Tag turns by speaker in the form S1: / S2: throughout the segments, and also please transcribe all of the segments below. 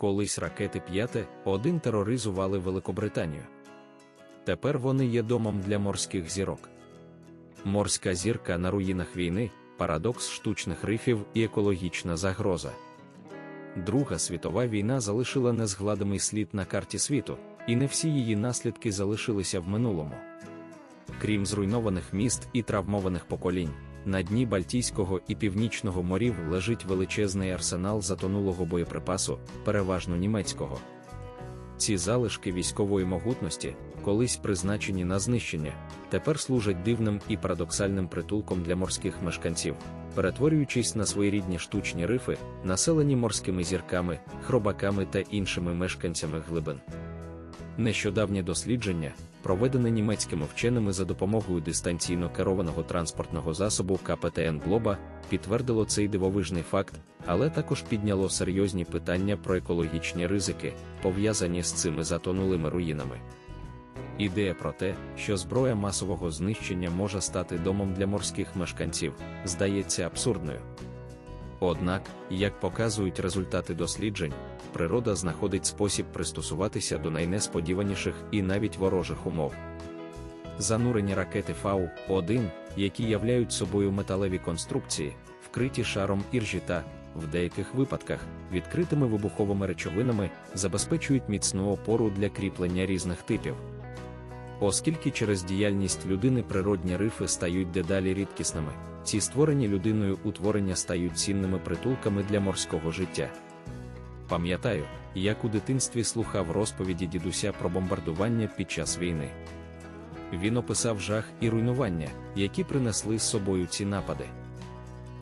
S1: Колись ракети П'яте один тероризували Великобританію. Тепер вони є домом для морських зірок. Морська зірка на руїнах війни, парадокс штучних рифів і екологічна загроза. Друга світова війна залишила незгладимий слід на карті світу, і не всі її наслідки залишилися в минулому. Крім зруйнованих міст і травмованих поколінь, на дні Бальтійського і Північного морів лежить величезний арсенал затонулого боєприпасу, переважно німецького. Ці залишки військової могутності, колись призначені на знищення, тепер служать дивним і парадоксальним притулком для морських мешканців, перетворюючись на своєрідні штучні рифи, населені морськими зірками, хробаками та іншими мешканцями глибин. Нещодавнє дослідження, проведене німецькими вченими за допомогою дистанційно керованого транспортного засобу КПТН Глоба, підтвердило цей дивовижний факт, але також підняло серйозні питання про екологічні ризики, пов'язані з цими затонулими руїнами. Ідея про те, що зброя масового знищення може стати домом для морських мешканців, здається абсурдною. Однак, як показують результати досліджень, природа знаходить спосіб пристосуватися до найнесподіваніших і навіть ворожих умов. Занурені ракети Фау-1, які являють собою металеві конструкції, вкриті шаром іржі та, в деяких випадках, відкритими вибуховими речовинами, забезпечують міцну опору для кріплення різних типів. Оскільки через діяльність людини природні рифи стають дедалі рідкісними, ці створені людиною утворення стають цінними притулками для морського життя. Пам'ятаю, як у дитинстві слухав розповіді дідуся про бомбардування під час війни. Він описав жах і руйнування, які принесли з собою ці напади.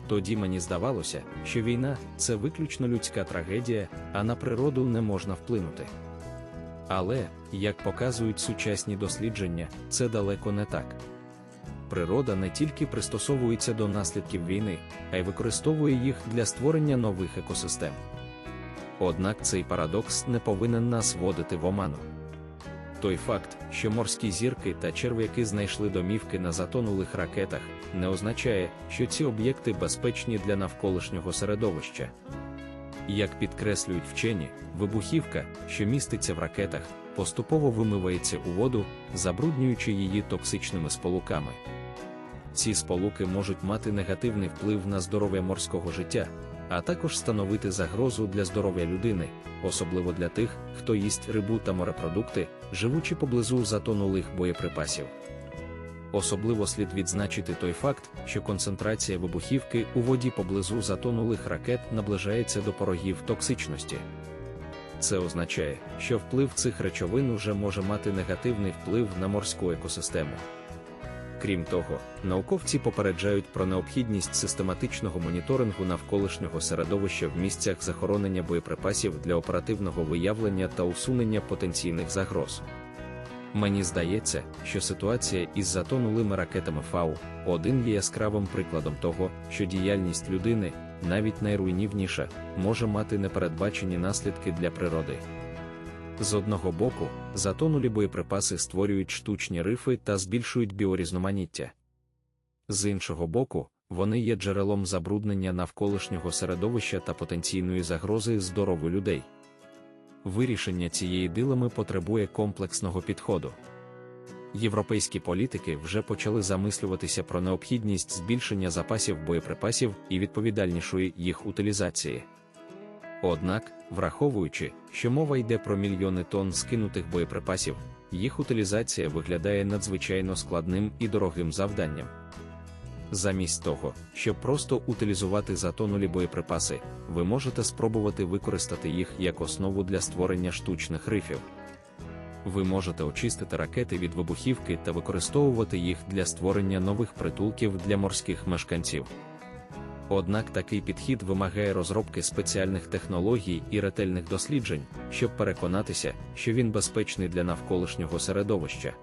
S1: Тоді мені здавалося, що війна це виключно людська трагедія, а на природу не можна вплинути. Але, як показують сучасні дослідження, це далеко не так. Природа не тільки пристосовується до наслідків війни, а й використовує їх для створення нових екосистем. Однак цей парадокс не повинен нас водити в оману. Той факт, що морські зірки та черв'яки знайшли домівки на затонулих ракетах, не означає, що ці об'єкти безпечні для навколишнього середовища. Як підкреслюють вчені, вибухівка, що міститься в ракетах, поступово вимивається у воду, забруднюючи її токсичними сполуками. Ці сполуки можуть мати негативний вплив на здоров'я морського життя, а також становити загрозу для здоров'я людини, особливо для тих, хто їсть рибу та морепродукти, живучи поблизу затонулих боєприпасів. Особливо слід відзначити той факт, що концентрація вибухівки у воді поблизу затонулих ракет наближається до порогів токсичності. Це означає, що вплив цих речовин уже може мати негативний вплив на морську екосистему. Крім того, науковці попереджають про необхідність систематичного моніторингу навколишнього середовища в місцях захоронення боєприпасів для оперативного виявлення та усунення потенційних загроз. Мені здається, що ситуація із затонулими ракетами Фау 1 є яскравим прикладом того, що діяльність людини, навіть найруйнівніша, може мати непередбачені наслідки для природи. З одного боку, затонулі боєприпаси створюють штучні рифи та збільшують біорізноманіття. З іншого боку, вони є джерелом забруднення навколишнього середовища та потенційної загрози здоров'ю людей. Вирішення цієї дилеми потребує комплексного підходу. Європейські політики вже почали замислюватися про необхідність збільшення запасів боєприпасів і відповідальнішої їх утилізації. Однак, враховуючи, що мова йде про мільйони тонн скинутих боєприпасів, їх утилізація виглядає надзвичайно складним і дорогим завданням. Замість того, щоб просто утилізувати затонулі боєприпаси, ви можете спробувати використати їх як основу для створення штучних рифів. Ви можете очистити ракети від вибухівки та використовувати їх для створення нових притулків для морських мешканців. Однак такий підхід вимагає розробки спеціальних технологій і ретельних досліджень, щоб переконатися, що він безпечний для навколишнього середовища.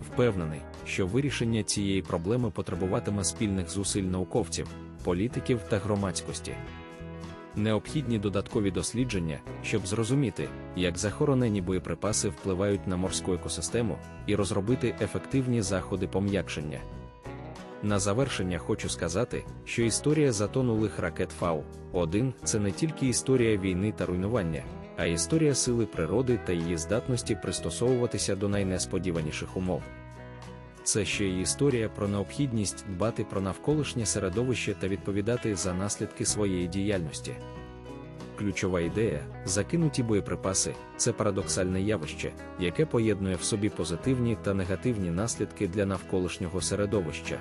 S1: Впевнений, що вирішення цієї проблеми потребуватиме спільних зусиль науковців, політиків та громадськості. Необхідні додаткові дослідження, щоб зрозуміти, як захоронені боєприпаси впливають на морську екосистему, і розробити ефективні заходи пом'якшення. На завершення хочу сказати, що історія затонулих ракет Фау-1 це не тільки історія війни та руйнування, а історія сили природи та її здатності пристосовуватися до найнесподіваніших умов. Це ще й історія про необхідність дбати про навколишнє середовище та відповідати за наслідки своєї діяльності. Ключова ідея закинуті боєприпаси це парадоксальне явище, яке поєднує в собі позитивні та негативні наслідки для навколишнього середовища.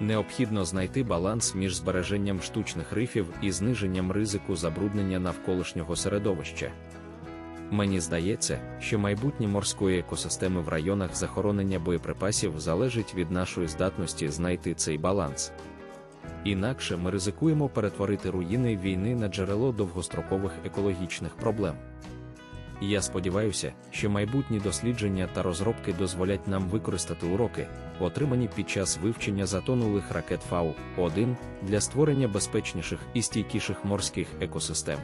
S1: Необхідно знайти баланс між збереженням штучних рифів і зниженням ризику забруднення навколишнього середовища. Мені здається, що майбутнє морської екосистеми в районах захоронення боєприпасів залежить від нашої здатності знайти цей баланс. Інакше ми ризикуємо перетворити руїни війни на джерело довгострокових екологічних проблем. Я сподіваюся, що майбутні дослідження та розробки дозволять нам використати уроки, отримані під час вивчення затонулих ракет Фау-1 для створення безпечніших і стійкіших морських екосистем.